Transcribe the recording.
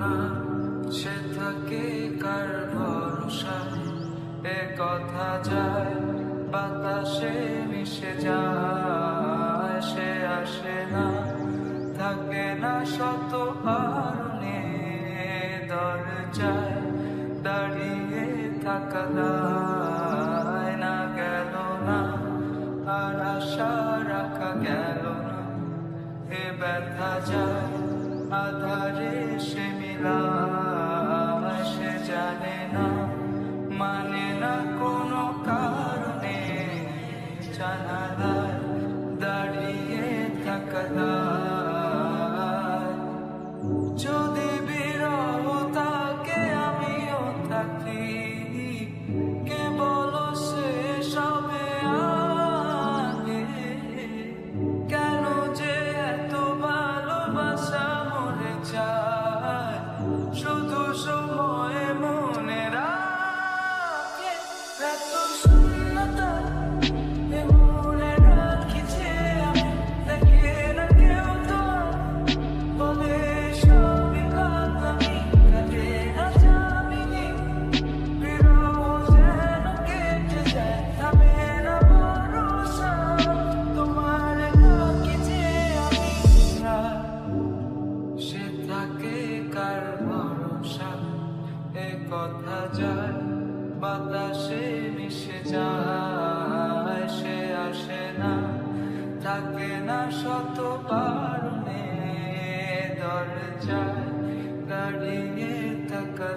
না সে থাকে কার ভরসা? এ কথা যায়, বাতাসে মিশে যায়, সে আসে না। থাকে না শত কারণে দরজায় দাঁড়িয়ে থাকা দায় না, গেল না। আর আশা রাখা গেল না, এ ব্যথা যায়। আধারে সে মিলায় যায় বাতাসে মিশে যায় সে আসে না। থাকে না শত পারণে দরজায় দাঁড়িয়ে থাকা